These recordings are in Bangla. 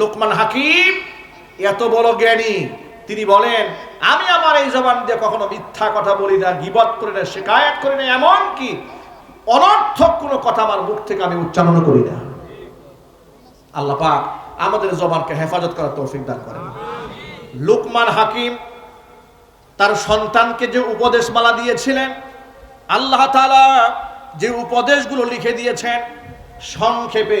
লোকমান হাকিম, এত বড় জ্ঞানী। তিনি বলেন, আমি আমার এই জবান দিয়ে কখনো মিথ্যা কথা বলি না, গিবত করি না শেখায়ত করি না এমন কি অনর্থক কোনো কথা আমার মুখ থেকে আমি উচ্চারণ করি না। আল্লাহ পাক আমাদের জবানকে হেফাজত করার তৌফিক দান করেন। লুকমান হাকিম তার সন্তানকে যে উপদেশমালা দিয়েছিলেন, আল্লাহ তাআলা যে উপদেশগুলো লিখে দিয়েছেন, সংক্ষেপে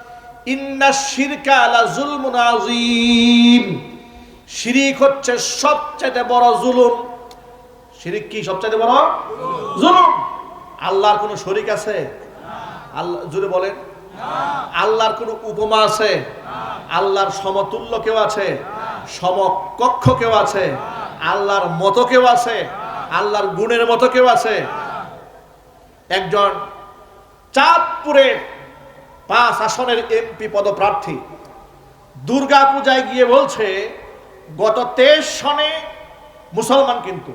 শিরকা হচ্ছে সবচেয়ে বড় জুলুম। শিরিক কি সবচেয়ে বড়? জুলুম। আল্লাহর কোনো শরিক আছে? আল্লাহ, জুড়ে বলেন। আল্লাহর কোনো উপমা আছে? আল্লাহর সমতুল্য কেউ আছে? সমকক্ষ কেউ আছে? আল্লাহর মতো কেউ আছে? আল্লাহর গুণের মতো কেউ আছে? একজন চাঁদপুরের পাঁচ আসনের এমপি পদপ্রার্থী দুর্গা পূজায় গিয়ে বলছে, গত তেইশ সনে মুসলমান কিন্তু,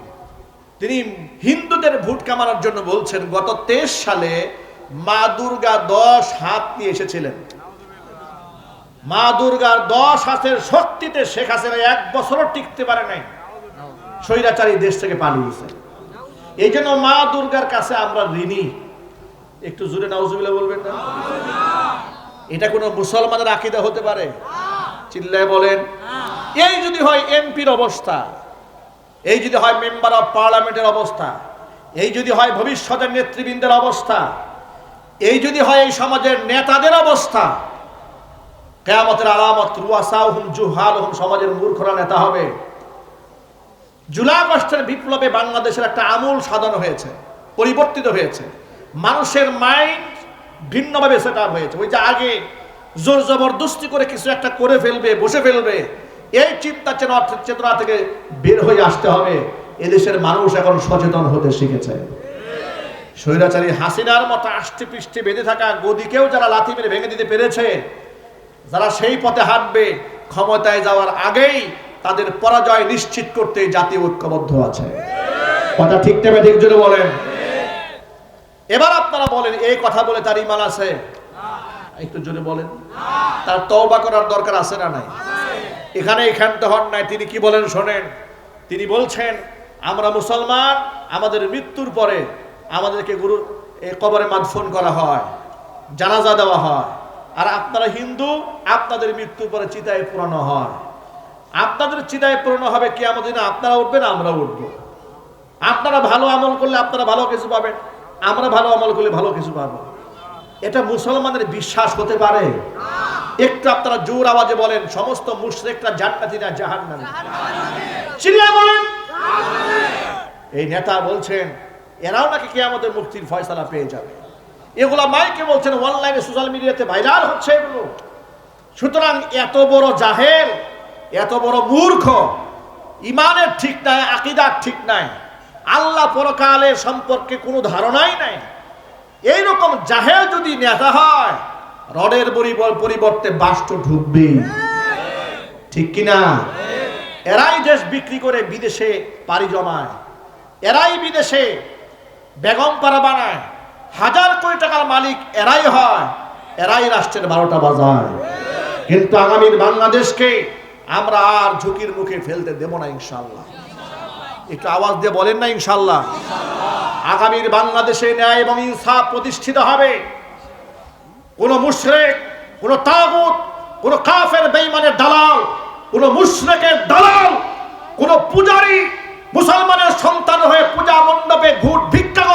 তিনি হিন্দুদের ভোট কামানোর জন্য বলছেন, গত তেইশ সালে মা দুর্গা দশ হাত নিয়ে এসেছিলেন। মা দুর্গার দশ হাতের শক্তিতে শেখ হাসিনা এক বছরও টিকতে পারে নাই। স্বৈরাচারী দেশ থেকে পালিয়েছে। এই জন্য মা দুর্গার কাছে আমরা ঋণী। একটু জুড়ে নাউজুবিল্লাহ বলবেন না? এটা কোনো মুসলমানের আকিদা হতে পারে? চিল্লায় বলেন, এই যদি হয় এমপির অবস্থা, এই যদি হয় মেম্বার অফ পার্লামেন্টের অবস্থা, এই যদি হয় ভবিষ্যতের নেতৃবৃন্দের অবস্থা, এই যদি হয় এই সমাজের নেতাদের অবস্থা, কেয়ামতের আলামত রুয়াসাহুম জুহালহুম সমাজের মূর্খরা নেতা হবে। জুলাই আগস্টের বিপ্লবে বাংলাদেশের একটা আমূল সাধন হয়েছে, পরিবর্তিত হয়েছে। মানুষের মাইন্ড ভিন্নভাবে সেট আপ হয়েছে। ওই যে আগে জোর জবরদস্তি করে কিছু একটা করে ফেলবে, বসে ফেলবে, এই চিন্তা চেতনা চেতনা থেকে বের হয়ে আসতে হবে। এদেশের মানুষ এখন সচেতন হতে শিখেছে। স্বৈরাচারী হাসিনার মতো আষ্টে পৃষ্ঠে বেঁধে থাকা গদিকেও যারা লাথি মেরে ভেঙে দিতে পেরেছে, যারা সেই পথে হাঁটবে, ক্ষমতায় যাওয়ার আগেই তাদের পরাজয় নিশ্চিত করতে জাতীয় ঐক্যবদ্ধ আছে। কথা ঠিক নেবে, ঠিক জোরে বলেন। এবার আপনারা বলেন, এই কথা বলে তার ইমান আছে? একটু জোরে বলেন। তার তওবা করার দরকার আছে না নাই? এখানে এখানতে হন নাই, তিনি কি বলেন শোনেন? তিনি বলছেন, আমরা মুসলমান, আমাদের মৃত্যুর পরে আমাদেরকে গুরু কবরে মাদফন করা হয়, জানাজা দেওয়া হয়। আর আপনারা হিন্দু, আপনাদের মৃত্যুর পরে চিতায় পুরানো হয়। আপনাদের চিতায় পুরানো হবে কি আমাদের আপনারা উঠবেন আমরা উঠব। আপনারা ভালো আমল করলে আপনারা ভালো কিছু পাবেন। আমরা ভালো আমল করলে ভালো কিছু পাবো। এটা মুসলমানের বিশ্বাস হতে পারে। একটু আপনারা জোর আওয়াজে বলেন, সমস্ত মুশরিকরা জান্নাতি না জাহান্নামী? চিল্লায় বলেন। এই নেতা বলছেন, এরাও নাকি কে আমাদের মুক্তির ফয়সালা পেয়ে যাবে। এগুলা মাইকে বলছেন, অনলাইনে সোশ্যাল মিডিয়াতে ভাইরাল হচ্ছে এগুলো। সুতরাং এত বড় জাহেল, এত বড় মূর্খ, ইমানের ঠিক নাই, আকিদার ঠিক নাই। আল্লাহ পরকালের সম্পর্কে কোনো ধারণাই নাই। এইরকম জাহেল যদি নেতা হয়, রডের পরিবর- পরিবর্তে বাস্ট ঢুকবে। ঠিক কিনা? এরাই দেশ বিক্রি করে বিদেশে পাড়ি জমায়। এরাই বিদেশে বেগম পাড়া বানায়। হাজার কোটি টাকার মালিক এরাই হয়। এরাই রাষ্ট্রের বারোটা বাজায়। কিন্তু আগামীর বাংলাদেশকে আমরা আর ঝুঁকির মুখে ফেলতে দেব না ইনশাল্লাহ একটু আওয়াজ দিয়ে বলেন না ইনশাল্লাহ আগামীর বাংলাদেশে ন্যায় এবং ইনসাফ প্রতিষ্ঠিত হবে। কোন মুশরেক, কোন তাগুত, কোন কাফের বেইমানের দালাল, কোন মুশরেকের দালাল, কোন পূজারী মুসলমানের সন্তান হয়ে পূজা মণ্ডপে ঘুট ভিক্ষা